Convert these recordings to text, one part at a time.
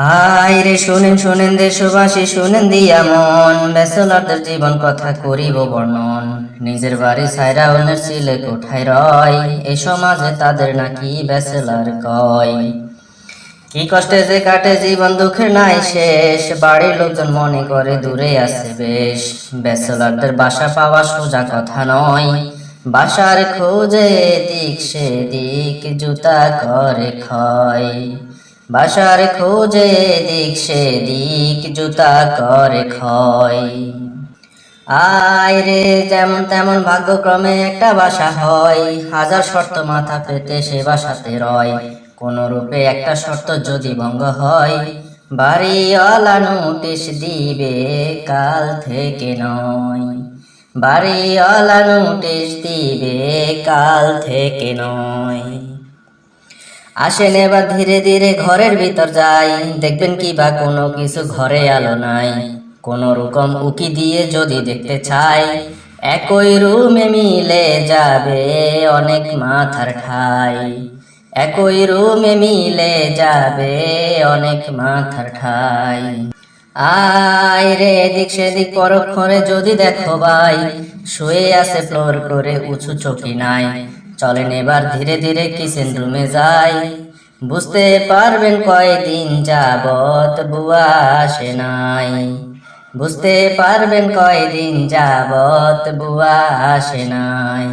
High রে শুনেন শুনেন দেশবাসী, শুনেন দিয়া মন। ব্যাচেলরদের জীবন কথা করিব বর্ণন। নিজের বাড়ি সাইরা অন্যের ছিলে কোঠায় রয়? এ সমাজে তাদের নাকি ব্যাচেলার কয়? কি কষ্টে যে কাটে জীবন, দুঃখের নাই শেষ। বাড়ির লোকজন মনে করে দূরে আছে বেশ। ব্যাচেলারদের বাসা পাওয়া সোজা কথা নয়। বাসার খোঁজে দিক সে দিক জুতা করে ক্ষয়। বাসার খোঁজে দিক সে দিক জুতা করে ক্ষয়। আয় রে যেমন তেমন ভাগ্যক্রমে একটা বাসা হয়। হাজার শর্ত মাথা পেতে সে বাসাতে রয়। কোন রূপে একটা শর্ত যদি ভঙ্গ হয়, বাড়িওয়ালা নোটিশ দিবে কাল থেকে নয়। বাড়িওয়ালা নোটিশ দিবে কাল থেকে নয়। আসেন এবার ধীরে ধীরে ঘরের ভিতর যাই। দেখবেন কি বা কোনো কিছু ঘরে আলো নাই। কোন রকম উকি দিয়ে যদি দেখতে চাই, একই রুমে মিলে যাবে অনেক মাথার ঠাই। একই রুমে মিলে যাবে অনেক মাথার ঠাই। আয় রে এদিক সেদিক পরক্ষণে যদি দেখো ভাই, শুয়ে আছে ফ্লোর করে উঁচু চকি নাই। চলেন এবার ধীরে ধীরে কিচেন রুমে যাই। বুঝতে পারবেন কয়দিন যাবত বুয়া আসে নাই। বুঝতে পারবেন কয়দিন যাবত বুয়া আসে নাই।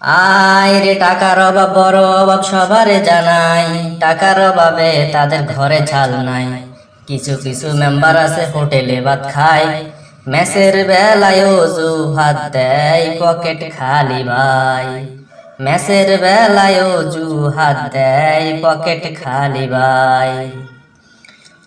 আয় রে টাকার অভাব, বড় অভাব সবারে জানাই। টাকার অভাবে তাদের ঘরে চাল নাই। কিছু কিছু মেম্বার আছে হোটেলে ভাত খায়। মেসের বেলায় অজু ভাত দেয় পকেট খালি ভাই। মেসের বেলায় অজু হাত দেয় পকেট খালি ভাই।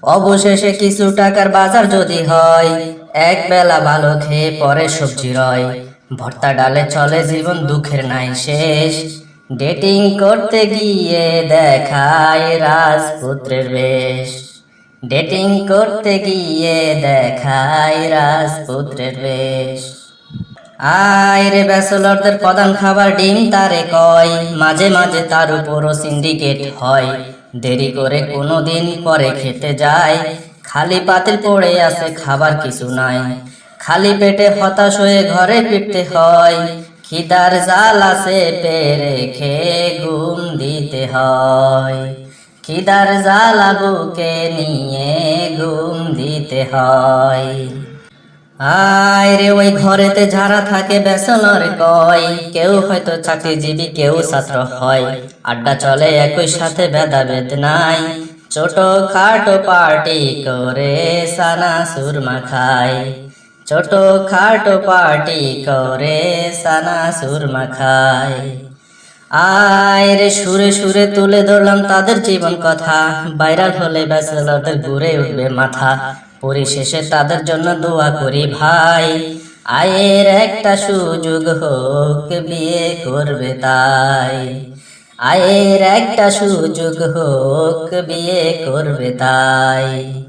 অবশেষে কিছু টাকার বাজার যদি হয়, এক বেলা ভালো খেয়ে পরে সবজি রয়। ভর্তা ডালে চলে জীবন দুঃখের নাই শেষ। ডেটিং করতে গিয়ে দেখায় রাজপুত্রের বেশ। ডেটিং করতে গিয়ে দেখায় রাজপুত্রের বেশ। আয় রে ব্যাচেলরদের প্রধান খাবার ডিম, তারে কয়, মাঝে মাঝে তার উপরও সিন্ডিকেট হয়। দেরি করে কোনো দিন পরে খেতে যায়। খালি পাতিল পড়ে আছে, খাবার কিছু নাই। খালি পেটে হতাশ হয়ে ঘরে ফিরতে হয়। খিদার জাল আছে, পেরে খেয়ে ঘুম দিতে হয়। খিদার জ্বালা বুকে নিয়ে ঘুম দিতে হয়। আয় রে ওই ঘরেতে যারা থাকে বেসনর কয়, কেউ হয়তো চাকরিজীবী, কেউ ছাত্র হয়। আড্ডা চলে, একই সাথে ভেদাভেদ নাই। ছোট খাটো পার্টি করে সানা সুরমা খায়। ছোট খাটো পার্টি করে সানা সুরমা খায়। আয় রে সুরে সুরে তুলে ধরলাম তাদের জীবন কথা। ভাইরাল হলে ব্যাচেলরদের ঘুরে উঠবে মাথা। পরিশেষে তাদের জন্য দোয়া করি ভাই। আয়ের একটা সুযোগ হোক, বিয়ে করবে তাই। আয়ের একটা সুযোগ হোক, বিয়ে করবে তাই।